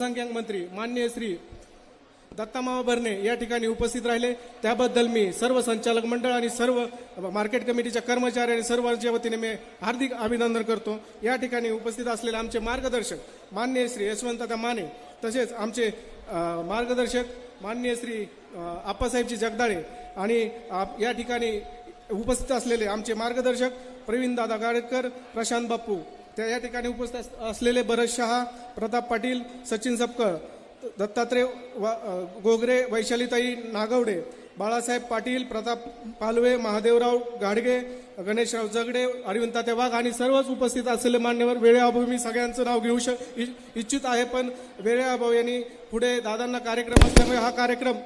अल्पसंख्याक मंत्री मान्य श्री दत्तामावा भरणे या ठिकाणी उपस्थित राहिले. त्याबद्दल मी सर्व संचालक मंडळ आणि सर्व मार्केट कमिटीच्या कर्मचारी आणि सर्वांच्या वतीने मी हार्दिक अभिनंदन करतो. या ठिकाणी उपस्थित असलेले आमचे मार्गदर्शक मान्य श्री यशवंतदा माने तसेच आमचे मार्गदर्शक मान्य श्री आप्पासाहेबजी जगदाळे आणि या ठिकाणी उपस्थित असलेले आमचे मार्गदर्शक प्रवीण दादा गाडेकर प्रशांत बाप्पू त्या या ठिकाणी उपस्थित असलेले भरत शहा प्रताप पाटील सचिन सपकळ दत्तात्रय वा- गोगरे वैशालीताई नागवडे बाळासाहेब पाटील प्रताप पालवे महादेवराव गाडगे गणेशराव जगडे अरविंद तात्या वाघ आणि सर्वच उपस्थित असलेले मान्यवर वेळेअभावी मी सगळ्यांचं नाव घेऊ शक इ- इच्छित आहे पण वेळेअभाव यांनी पुढे दादांना कार्यक्रम असल्यामुळे हा कार्यक्रम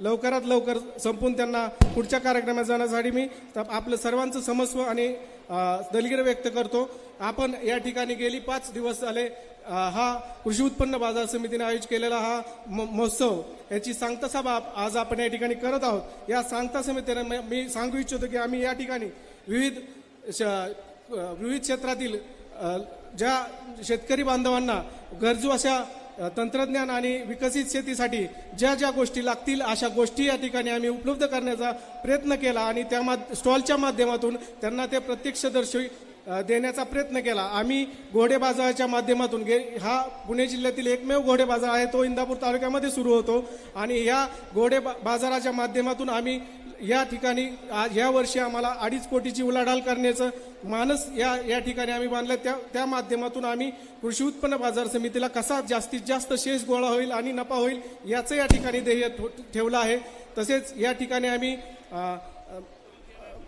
लवकरात लवकर संपून त्यांना पुढच्या कार्यक्रमात जाण्यासाठी मी आपलं सर्वांचं समस्व आणि दलगीर दलगिर व्यक्त करतो. आपण या ठिकाणी गेली पाच दिवस झाले हा कृषी उत्पन्न बाजार समितीने आयोजित केलेला हा म- महोत्सव याची सांगता सभा आज आपण या ठिकाणी करत आहोत. या सांगता समितीने मी- मी सांगू इच्छितो की आम्ही या ठिकाणी विविध श- विविध क्षेत्रातील ज्या शेतकरी बांधवांना गरजू अशा तंत्रज्ञान आणि विकसित शेतीसाठी ज्या ज्या गोष्टी लागतील अशा गोष्टी या ठिकाणी आम्ही उपलब्ध करण्याचा प्रयत्न केला आणि त्या माध स्टॉलच्या माध्यमातून त्यांना ते प्रत्यक्षदर्शी देण्याचा प्रयत्न केला. आम्ही घोडे बाजाराच्या माध्यमातून गे हा पुणे जिल्ह्यातील एकमेव घोडे बाजार आहे तो इंदापूर तालुक्यामध्ये सुरू होतो. आणि या घोडे बा- बाजाराच्या माध्यमातून आम्ही या ठिकाणी आज या वर्षी आम्हाला अडीच कोटीची उलाढाल करण्याचं मानस या या ठिकाणी आम्ही बांधलं त्या त्या माध्यमातून आम्ही कृषी उत्पन्न बाजार समितीला कसा जास्तीत जास्त शेष गोळा होईल आणि नफा होईल याचं या ठिकाणी ध्येय ठेवलं आहे. तसेच या ठिकाणी आम्ही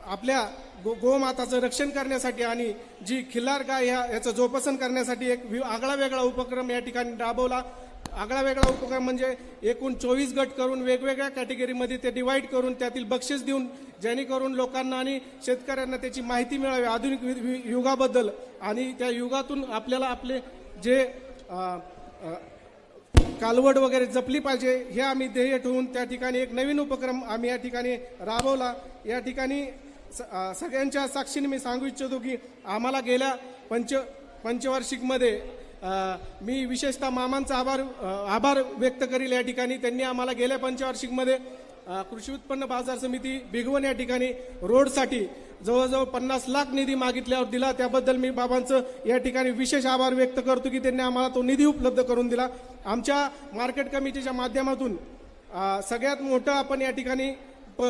आपल्या गो गोमाताचं रक्षण करण्यासाठी आणि जी खिल्लार गाय ह्या याचं जोपासन करण्यासाठी एक आगळा वेगळा उपक्रम या ठिकाणी राबवला. आगळा वेगळा उपक्रम म्हणजे एकूण चोवीस गट करून वेगवेगळ्या कॅटेगरीमध्ये ते डिवाईड करून त्यातील बक्षीस देऊन जेणेकरून लोकांना आणि शेतकऱ्यांना त्याची माहिती मिळावी आधुनिक वि- वि- युगाबद्दल. आणि त्या युगातून आपल्याला आपले जे अ, कालवड वगैरे जपली पाहिजे हे आम्ही ध्येय ठेवून त्या ठिकाणी एक नवीन उपक्रम आम्ही या ठिकाणी राबवला. या ठिकाणी सगळ्यांच्या साक्षीने मी सांगू इच्छितो की आम्हाला गेल्या पंच पंचवार्षिकमध्ये मी विशेषतः मामांचा आभार आभार व्यक्त करील या ठिकाणी. त्यांनी आम्हाला गेल्या पंचवार्षिकमध्ये कृषी उत्पन्न बाजार समिती बिगवन या ठिकाणी रोडसाठी जवळजवळ पन्नास लाख निधी मागितल्यावर दिला. त्याबद्दल मी बाबांचं या ठिकाणी विशेष आभार व्यक्त करतो की त्यांनी आम्हाला तो निधी उपलब्ध करून दिला. आमच्या मार्केट कमिटीच्या माध्यमातून सगळ्यात मोठं आपण या ठिकाणी प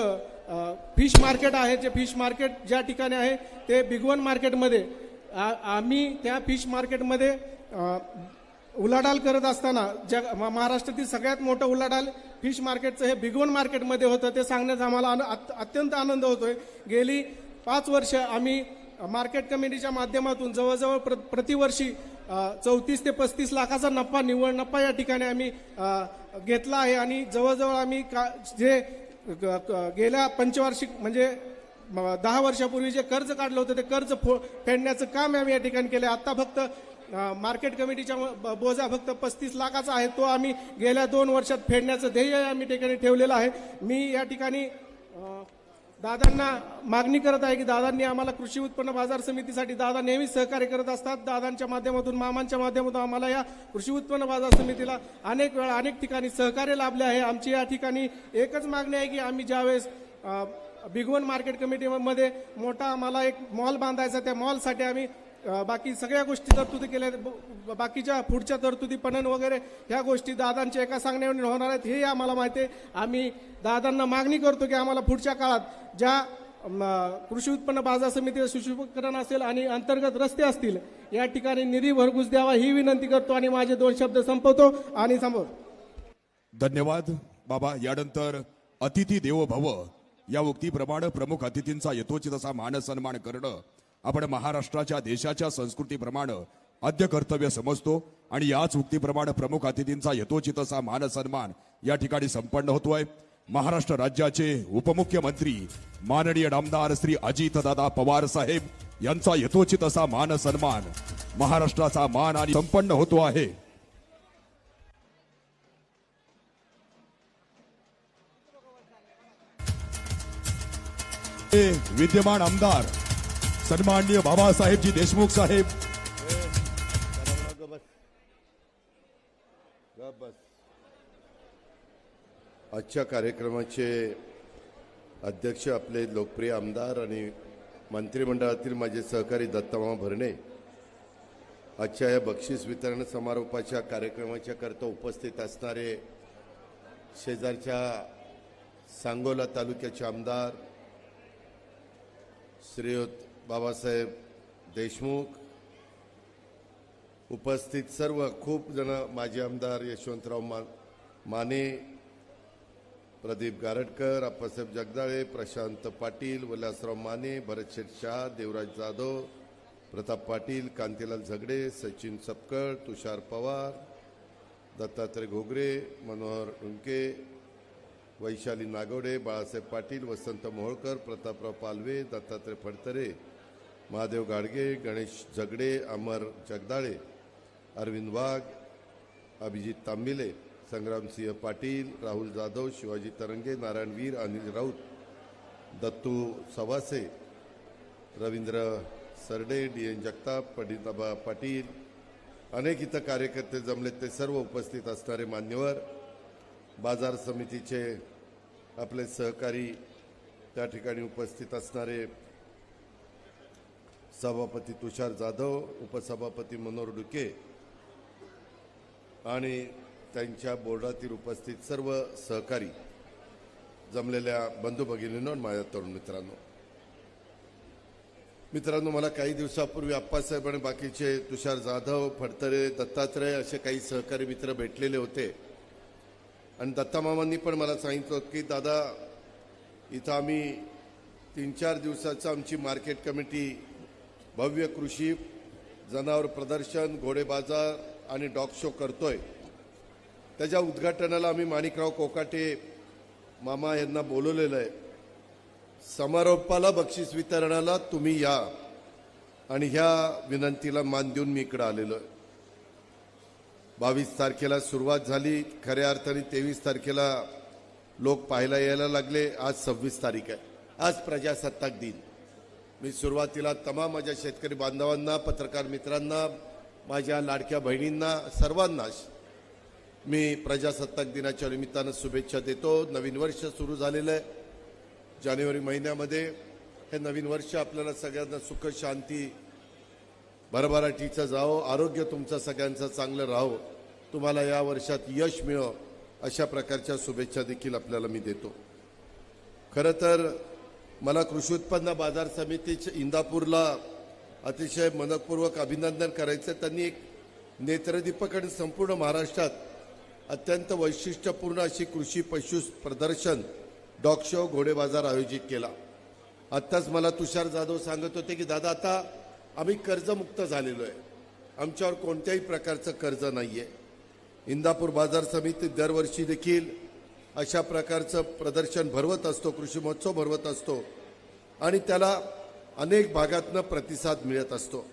फिश मार्केट आहे जे फिश मार्केट ज्या ठिकाणी आहे ते बिगवन मार्केटमध्ये आ- आम्ही त्या फिश मार्केटमध्ये उलाढाल करत असताना जग म- महाराष्ट्रातील सगळ्यात मोठं उलाढाल फिश मार्केटचं हे भिगवण मार्केटमध्ये होतं ते सांगण्याचा आम्हाला आन- अत्यंत आनंद होतोय. गेली पाच वर्ष आम्ही मार्केट कमिटीच्या माध्यमातून जवळजवळ प्र प्रतिवर्षी चौतीस ते पस्तीस लाखाचा नफा निव्वळ नफा या ठिकाणी आम्ही घेतला आहे आणि जवळजवळ आम्ही का जे गेल्या पंचवार्षिक म्हणजे दहा वर्षापूर्वी जे कर्ज काढलं होतं ते कर्ज फो फेडण्याचं काम आम्ही या ठिकाणी केलं आता फक्त मार्केट कमिटीच्या ब- बोजा फक्त पस्तीस लाखाचा आहे तो आम्ही गेल्या दोन वर्षात फेडण्याचं ध्येय आम्ही ठिकाणी ठेवलेलं आहे. मी या ठिकाणी दादांना मागणी करत आहे की दादांनी आम्हाला कृषी उत्पन्न बाजार समितीसाठी दादा नेहमी सहकार्य करत असतात. दादांच्या माध्यमातून मामांच्या माध्यमातून आम्हाला या कृषी उत्पन्न बाजार समितीला अनेक वेळा अनेक ठिकाणी सहकार्य लाभले आहे. आमची या ठिकाणी एकच मागणी आहे की आम्ही ज्यावेळेस अ, भिगवण मार्केट कमिटीमध्ये मोठा आम्हाला एक मॉल बांधायचा त्या मॉलसाठी आम्ही बाकी सगळ्या गोष्टी तरतुदी केल्या आहेत. ब- बाकीच्या पुढच्या तरतुदी पणन वगैरे ह्या गोष्टी दादांच्या एका सांगण्यावर होणार आहेत हे आम्हाला माहिती आहे. आम्ही दादांना मागणी करतो की आम्हाला पुढच्या काळात ज्या कृषी उत्पन्न बाजार समितीचं सुशोभीकरण असेल आणि अंतर्गत रस्ते असतील या ठिकाणी निधी भरघूस द्यावा ही विनंती करतो आणि माझे दोन शब्द संपवतो आणि संपवतो धन्यवाद. बाबा यानंतर अतिथी देवो भव या उक्तीप्रमाणे प्रमुख अतिथींचा यथोचित असा मान सन्मान करणं आपण महाराष्ट्राच्या देशाच्या संस्कृतीप्रमाणे आद्य कर्तव्य समजतो आणि याच उक्तीप्रमाणे प्रमुख अतिथींचा यथोचित असा मान सन्मान या ठिकाणी संपन्न होतोय. महाराष्ट्र राज्याचे उपमुख्यमंत्री माननीय नामदार श्री अजितदादा पवार साहेब यांचा यथोचित असा मान सन्मान महाराष्ट्राचा मान आणि संपन्न होतो आहे. विद्यमान आमदार सन्माननीय बाबासाहेबजी देशमुख साहेब. बस आजच्या कार्यक्रमाचे अध्यक्ष आपले लोकप्रिय आमदार आणि मंत्रिमंडळातील माझे सहकारी दत्तमामा भरणे आजच्या या बक्षीस वितरण समारोपाच्या कार्यक्रमाच्या करता उपस्थित असणारे शेजारच्या सांगोला तालुक्याचे आमदार श्रीयुत बाबासाहेब देशमुख उपस्थित सर्व खूप जण माजी आमदार यशवंतराव मा माने प्रदीप गारटकर अप्पासाहेब जगदाळे प्रशांत पाटील विलासराव माने भरतशेठ शाह देवराज जाधव प्रताप पाटील कांतीलाल झगडे सचिन सपकळ तुषार पवार दत्तात्रय घोगरे मनोहर उंके वैशाली नागवडे बाळासाहेब पाटील वसंत मोहोळकर प्रतापराव पालवे दत्तात्रय फडतरे महादेव गाडगे गणेश झगडे अमर जगदाळे अरविंद वाघ अभिजित तांबिले संग्रामसिंह पाटील राहुल जाधव शिवाजी तरंगे नारायण वीर अनिल राऊत दत्तू सवासे रवींद्र सरडे डी एन जगताप पंडिताबा पाटील अनेक इथं कार्यकर्ते जमलेत. ते सर्व उपस्थित असणारे मान्यवर बाजार समितीचे आपले सहकारी त्या ठिकाणी उपस्थित असणारे सभापती तुषार जाधव उपसभापती मनोहर डुके आणि त्यांच्या बोर्डातील उपस्थित सर्व सहकारी जमलेल्या बंधू भगिनींनो आणि माझ्या तरुण मित्रांनो. मित्रांनो मला काही दिवसापूर्वी आप्पासाहेब आणि बाकीचे तुषार जाधव फडतरे दत्तात्रय असे काही सहकारी मित्र भेटलेले होते. आणि दत्तामामांनी पण मला सांगितलं की दादा इथं आम्ही तीन चार दिवसाचं आमची मार्केट कमिटी भव्य कृषी जनावर प्रदर्शन घोडे बाजार आणि डॉग शो करतोय. त्याच्या उद्घाटनाला आम्ही माणिकराव कोकाटे मामा यांना बोलवलेलं आहे. समारोपाला बक्षीस वितरणाला तुम्ही या आणि ह्या विनंतीला मान देऊन मी इकडं आलेलो आहे. बावीस तारखेला सुरुवात झाली. खऱ्या अर्थाने तेवीस तारखेला लोक पाहायला यायला लागले. आज सव्वीस तारीख आहे. आज प्रजासत्ताक दिन. मी सुरुवातीला तमाम माझ्या शेतकरी बांधवांना पत्रकार मित्रांना माझ्या लाडक्या बहिणींना सर्वांना मी प्रजासत्ताक दिनाच्या निमित्तानं शुभेच्छा देतो. नवीन वर्ष सुरू झालेलं आहे. जानेवारी महिन्यामध्ये हे नवीन वर्ष आपल्याला सगळ्यांना सुख शांती भरभराटीचं जावं आरोग्य तुमचं सगळ्यांचं चांगलं राहो. तुम्हाला या वर्षात यश मिळो अशा प्रकारच्या शुभेच्छा देखील आपल्याला मी देतो. खरं तर मला कृषी उत्पन्न बाजार समितीच्या इंदापूरला अतिशय मनपूर्वक अभिनंदन करायचं त्यांनी एक नेत्रदीपक आणि संपूर्ण महाराष्ट्रात अत्यंत वैशिष्ट्यपूर्ण अशी कृषी पशु प्रदर्शन डॉग शो घोडे बाजार आयोजित केला. आत्ताच मला तुषार जाधव सांगत होते की दादा आता आम्ही कर्जमुक्त झालेलो आहे. आमच्यावर कोणत्याही प्रकारचं कर्ज नाही आहे इंदापूर बाजार समिती दरवर्षी देखील अशा प्रकारचं प्रदर्शन भरवत असतो कृषी महोत्सव भरवत असतो आणि त्याला अनेक भागातनं प्रतिसाद मिळत असतो.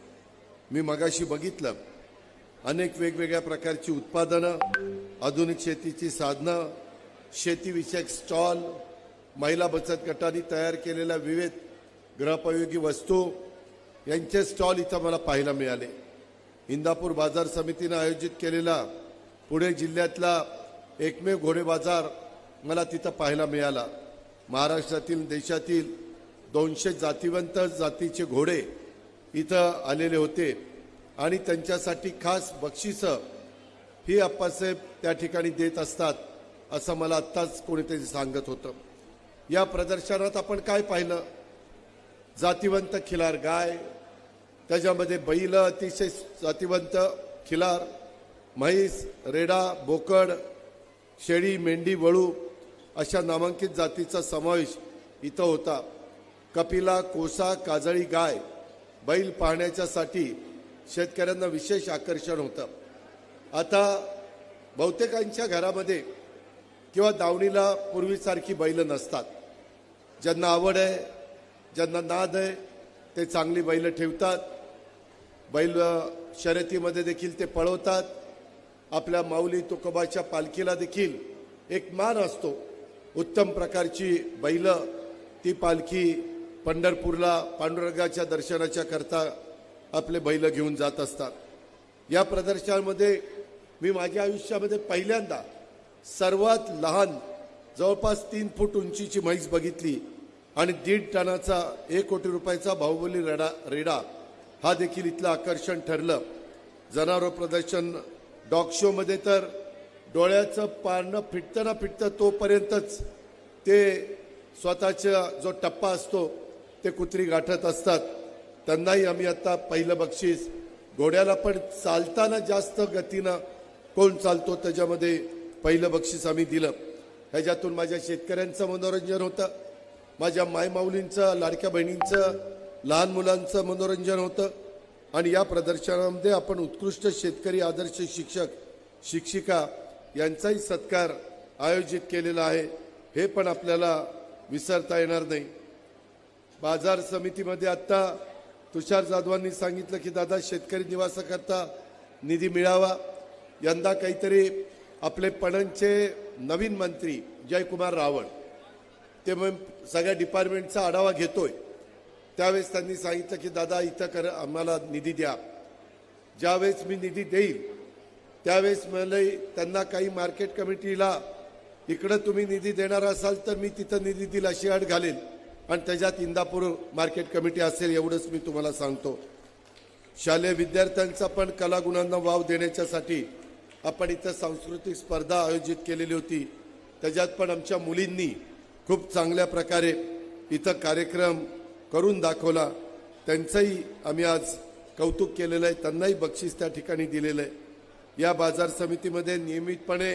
मी मगाशी बघितलं अनेक वेगवेगळ्या प्रकारची उत्पादनं आधुनिक शेतीची साधनं शेतीविषयक स्टॉल महिला बचत गटांनी तयार केलेल्या विविध गृहोपयोगी वस्तू यांचे स्टॉल इथं मला पाहायला मिळाले. इंदापूर बाजार समितीनं आयोजित केलेला पुणे जिल्ह्यातला एकमेव घोडे बाजार मला तिथं पाहायला मिळाला. महाराष्ट्रातील देशातील दोनशे जातीवंत जातीचे घोडे इथं आलेले होते आणि त्यांच्यासाठी खास बक्षिसं ही आप्पासाहेब त्या ठिकाणी देत असतात असं मला आत्ताच कोणीतरी सांगत होतं. या प्रदर्शनात आपण काय पाहिलं? जातीवंत खिलार गाय त्याच्यामध्ये बैल अतिशय जातीवंत खिलार म्हैस रेडा बोकड शेळी मेंढी वळू अशा नामांकित जातीचा समावेश इथं होता. कपिला कोसा काजळी गाय बैल पाहण्याच्यासाठी शेतकऱ्यांना विशेष आकर्षण होतं. आता बहुतेकांच्या घरामध्ये किंवा दावणीला पूर्वीसारखी बैल नसतात. ज्यांना आवड आहे ज्यांना नाद आहे ते चांगली बैल ठेवतात. बैल शर्यतीमध्ये देखील ते पळवतात. आपल्या माऊली तुकोबाच्या पालखीला देखील एक मान असतो. उत्तम प्रकारची बैलं ती पालखी पंढरपूरला पांडुरंगाच्या दर्शनाच्या करता आपले बैल घेऊन जात असतात. या प्रदर्शनामध्ये मी माझ्या आयुष्यामध्ये पहिल्यांदा सर्वात लहान जवळपास तीन फूट उंचीची म्हैस बघितली आणि दीड टनाचा एक कोटी रुपयाचा बाहुबली रेडा रेडा हा देखील इथलं आकर्षण ठरलं. जनावर प्रदर्शन डॉग शोमध्ये तर डोळ्याचं पारणं फिटतं ना फिटतं तोपर्यंतच ते स्वतःचा जो टप्पा असतो ते कुत्री गाठत असतात. त्यांनाही आम्ही आता पहिलं बक्षीस. घोड्याला पण चालताना जास्त गतीनं कोण चालतो त्याच्यामध्ये पहिलं बक्षीस आम्ही दिलं. ह्याच्यातून माझ्या शेतकऱ्यांचं मनोरंजन होतं. माझ्या मायमाऊलींचं लाडक्या बहिणींचं लहान मुलांचं मनोरंजन होतं. आणि या प्रदर्शनामध्ये आपण उत्कृष्ट शेतकरी आदर्श शिक्षक शिक्षिका यांचाही सत्कार आयोजित केलेला आहे. हे पण आपल्याला विसरता येणार नाही. बाजार समितीमध्ये आत्ता तुषार जाधवांनी सांगितलं की दादा शेतकरी निवासाकरता निधी मिळावा. यंदा काहीतरी आपले पणनचे नवीन मंत्री जयकुमार रावण ते मग सगळ्या डिपार्टमेंटचा आढावा घेतोय. त्यावेळेस त्यांनी सांगितलं की दादा इथं कर आम्हाला निधी द्या. ज्यावेळेस मी निधी देईल त्यावेळेस मला त्यांना काही मार्केट कमिटीला इकडं तुम्ही निधी देणार असाल तर मी तिथं निधी दिला अशी अट घालेल. आणि त्याच्यात इंदापूर मार्केट कमिटी असेल एवढंच मी तुम्हाला सांगतो. शालेय विद्यार्थ्यांचा पण कलागुणांना वाव देण्याच्यासाठी आपण इथं सांस्कृतिक स्पर्धा आयोजित केलेली होती. त्याच्यात पण आमच्या मुलींनी खूप चांगल्या प्रकारे इथं कार्यक्रम करून दाखवला. त्यांचंही आम्ही आज कौतुक केलेलं आहे. त्यांनाही बक्षीस त्या ठिकाणी दिलेलं आहे. या बाजार समितीमध्ये नियमितपणे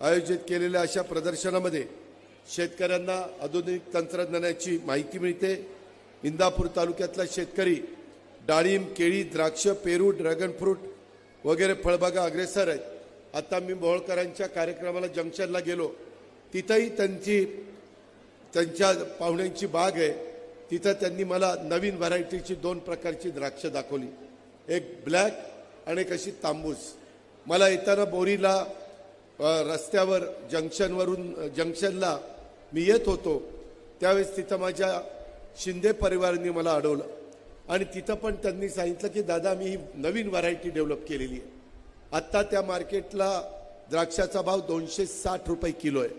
आयोजित केलेल्या अशा प्रदर्शनामध्ये शेतकऱ्यांना आधुनिक तंत्रज्ञानाची माहिती मिळते. इंदापूर तालुक्यातला शेतकरी डाळिंब केळी द्राक्ष पेरू ड्रॅगन फ्रूट वगैरे फळबागा अग्रेसर आहेत. आता मी मोहोळकरांच्या कार्यक्रमाला जंक्शनला गेलो. तिथंही त्यांची त्यांच्या पाहुण्यांची बाग आहे. तिथं त्यांनी मला नवीन व्हरायटीची दोन प्रकारची द्राक्ष दाखवली. एक ब्लॅक आणि एक अशी तांबूस. मला येताना बोरीला रस्त्यावर जंक्शनवरून जंक्शनला मी येत होतो. त्यावेळेस तिथं माझ्या शिंदे परिवाराने मला अडवलं. आणि तिथं पण त्यांनी सांगितलं की दादा मी ही नवीन व्हरायटी डेव्हलप केलेली आहे. आत्ता त्या मार्केटला द्राक्षाचा भाव दोनशे साठ रुपये किलो आहे.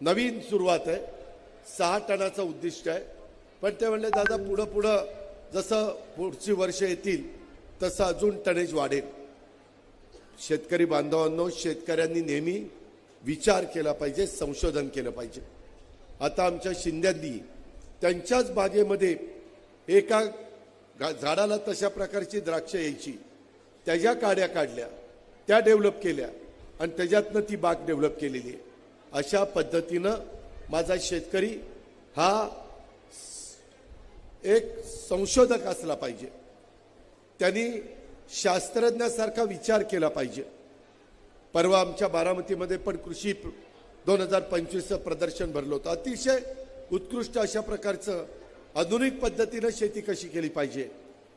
नवीन सुरुवात आहे. सहा टनाचं उद्दिष्ट आहे. पण ते म्हणले दादा पुढं पुढं जसं पुढची वर्ष येतील तसं अजून टनेज वाढेल. शेतकरी बांधवांनो शेतकऱ्यांनी नेहमी विचार केला पाहिजे संशोधन केलं पाहिजे. आता आमच्या शिंद्यांनी त्यांच्याच बागेमध्ये एका झाडाला तशा प्रकारची द्राक्ष यायची. त्याच्या काड्या काढल्या त्या डेव्हलप केल्या आणि त्याच्यातनं ती बाग डेव्हलप केलेली आहे. अशा पद्धतीनं माझा शेतकरी हा एक संशोधक असला पाहिजे. त्यांनी शास्त्रज्ञासारखा विचार केला पाहिजे. परवा आमच्या बारामतीमध्ये पण कृषी दोन हजार पंचवीसचं प्रदर्शन भरलं होतं. अतिशय उत्कृष्ट अशा प्रकारचं आधुनिक पद्धतीनं शेती कशी केली पाहिजे?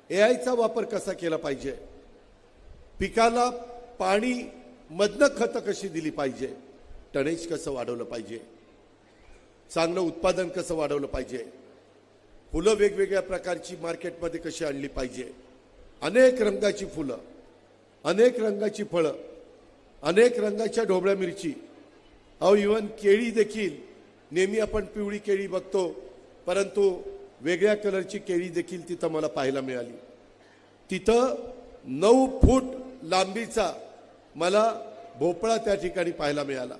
ए आयचा वापर कसा केला पाहिजे? पिकाला पाणी मधनं खतं कशी दिली पाहिजे? टनेज कसं वाढवलं पाहिजे? चांगलं उत्पादन कसं वाढवलं पाहिजे? फुलं वेगवेगळ्या प्रकारची मार्केटमध्ये कशी आणली पाहिजे? अनेक रंगाची फुलं अनेक रंगाची फळं अनेक रंगाच्या ढोबळ्या मिरची. अहो इवन केळी देखील. नेहमी आपण पिवळी केळी बघतो परंतु वेगळ्या कलरची केळी देखील तिथं मला पाहायला मिळाली. तिथं नऊ फूट लांबीचा मला भोपळा त्या ठिकाणी पाहायला मिळाला.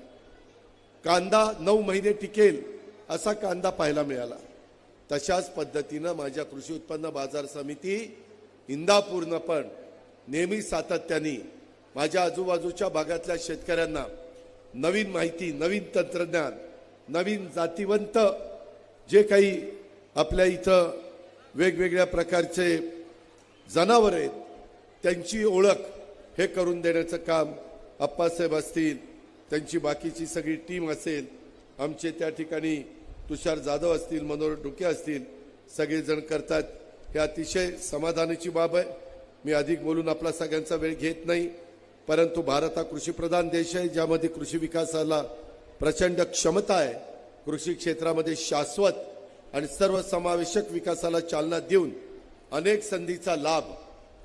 कांदा नऊ महिने टिकेल असा कांदा पाहायला मिळाला. तशाच पद्धतीनं माझ्या कृषी उत्पन्न बाजार समिती इंदापूरनं पण नेहमी सातत्याने माझ्या आजूबाजूच्या भागातल्या शेतकऱ्यांना नवीन माहिती नवीन तंत्रज्ञान नवीन जातीवंत जे काही आपल्या इथं वेगवेगळ्या प्रकारचे जनावर आहेत त्यांची ओळख हे करून देण्याचं काम अप्पासाहेब असतील त्यांची बाकीची सगळी टीम असेल आमचे त्या ठिकाणी तुषार जाधव असतील मनोहर डुके असतील सगळेजण करतात. हे अतिशय समाधानाची बाब आहे. मी अधिक बोलून आपला सगळ्यांचा वेळ घेत नाही. परंतु भारत हा कृषीप्रधान देश आहे ज्यामध्ये कृषी विकासाला प्रचंड क्षमता आहे. कृषी क्षेत्रामध्ये शाश्वत आणि सर्वसमावेशक विकासाला चालना देऊन अनेक संधीचा लाभ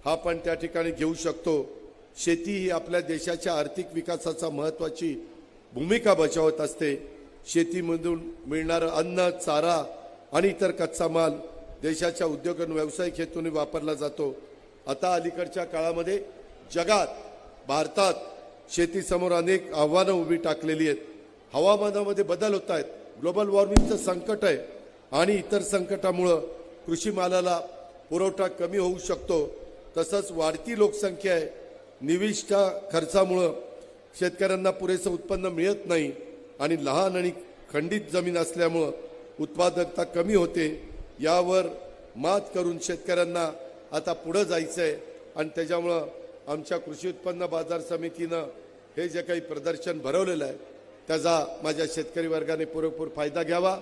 हा आपण त्या ठिकाणी घेऊ शकतो. शेती ही आपल्या देशाच्या आर्थिक विकासाचा महत्वाची भूमिका बजावत असते. शेतीमधून मिळणारं अन्न चारा आणि इतर कच्चा माल देशाच्या उद्योग आणि व्यावसायिक हेतूने वापरला जातो. आता अलीकडच्या काळामध्ये जगात भारतात शेतीसमोर अनेक आव्हानं उभी टाकलेली आहेत. हवामानामध्ये बदल होत आहेत. ग्लोबल वॉर्मिंगचं संकट आहे आणि इतर संकटामुळं कृषी मालाला पुरवठा कमी होऊ शकतो. तसंच वाढती लोकसंख्या आहे. निविष्ठा खर्चामुळं शेतकऱ्यांना पुरेसं उत्पन्न मिळत नाही आणि लहान आणि खंडित जमीन असल्यामुळं उत्पादकता कमी होते. यावर मात करून शेतकऱ्यांना आता पुढं जायचं आहे आणि त्याच्यामुळं आमच्या कृषी उत्पन्न बाजार समितीनं हे जे काही प्रदर्शन भरवलेलं आहे त्याचा माझ्या शेतकरी वर्गाने पुरेपूर फायदा घ्यावा.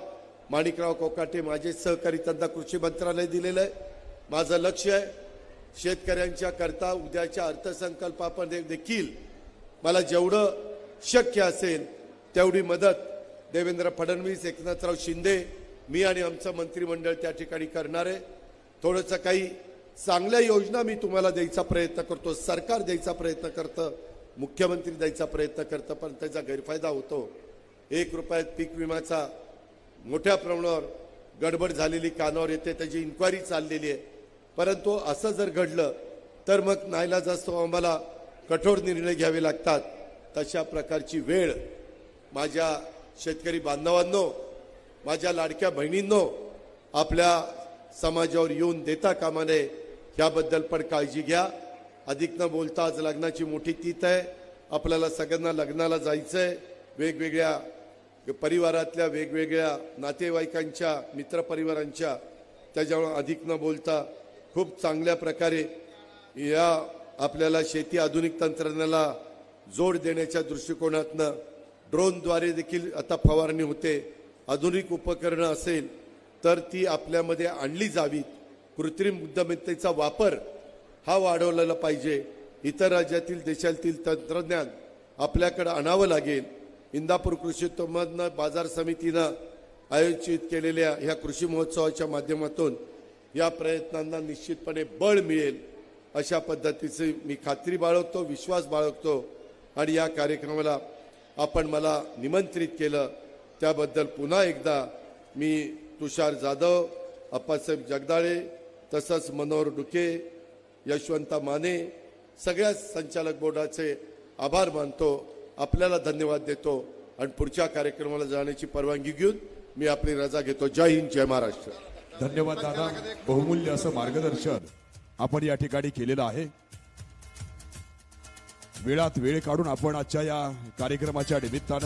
माणिकराव कोकाटे माझे सहकारी त्यांना कृषी मंत्रालय दिलेलं आहे. माझं लक्ष आहे शेतकऱ्यांच्या करता उद्याच्या अर्थसंकल्पामध्ये देखील मला जेवढं शक्य असेल तेवढी मदत देवेंद्र फडणवीस एकनाथराव शिंदे मी आणि आमचं मंत्रिमंडळ त्या ठिकाणी करणार आहे. थोडंसं काही चांगल्या योजना मी तुम्हाला द्यायचा प्रयत्न करतो. सरकार द्यायचा प्रयत्न करतं मुख्यमंत्री द्यायचा प्रयत्न करतं पण त्याचा गैरफायदा होतो. एक रुपयात पीक विम्याचा मोठ्या प्रमाणावर गडबड झालेली कानावर येते त्याची इन्क्वायरी चाललेली आहे. परंतु असं जर घडलं तर मग नाईलाज असतो आम्हाला कठोर निर्णय घ्यावे लागतात. तशा प्रकारची वेळ माझ्या शेतकरी बांधवांनो माझ्या लाडक्या बहिणींनो आपल्या समाजावर येऊन देता कामा नये याबद्दल पण काळजी घ्या. अधिक न बोलता आज लग्नाची मोठी तीत आहे. आपल्याला सगळ्यांना लग्नाला जायचं आहे वेगवेगळ्या परिवारातल्या वेगवेगळ्या नातेवाईकांच्या मित्रपरिवारांच्या त्याच्यामुळे अधिक न बोलता खूप चांगल्या प्रकारे या आपल्याला शेती आधुनिक तंत्रज्ञानाला जोड देण्याच्या दृष्टिकोनातनं ड्रोनद्वारे देखील आता फवारणी होते. आधुनिक उपकरणं असेल तर ती आपल्यामध्ये आणली जावीत. कृत्रिम बुद्धिमत्तेचा वापर हा वाढवलेला पाहिजे. इतर राज्यातील देशातील तंत्रज्ञान आपल्याकडं आणावं लागेल. इंदापूर कृषी उत्पन्न बाजार समितीनं आयोजित केलेल्या ह्या कृषी महोत्सवाच्या माध्यमातून या प्रयत्नांना निश्चितपणे बळ मिळेल. अशा पद्धतीचे मी खात्री बाळगतो विश्वास बाळगतो. आणि या कार्यक्रमाला आपण मला निमंत्रित केलं. त्याबद्दल पुन्हा एकदा मी तुषार जाधव अप्पासाहेब जगदाळे तसंच मनोहर डुके यशवंत माने सगळ्या संचालक बोर्डाचे आभार मानतो. आपल्याला धन्यवाद देतो आणि पुढच्या कार्यक्रमाला जाण्याची परवानगी घेऊन मी आपली रजा घेतो. जय हिंद जय महाराष्ट्र. धन्यवाद दादा. बहुमूल्य असं मार्गदर्शन आपण या ठिकाणी केलेलं आहे. वेळात वेळ काढून आपण आजच्या या कार्यक्रमाच्या निमित्तानं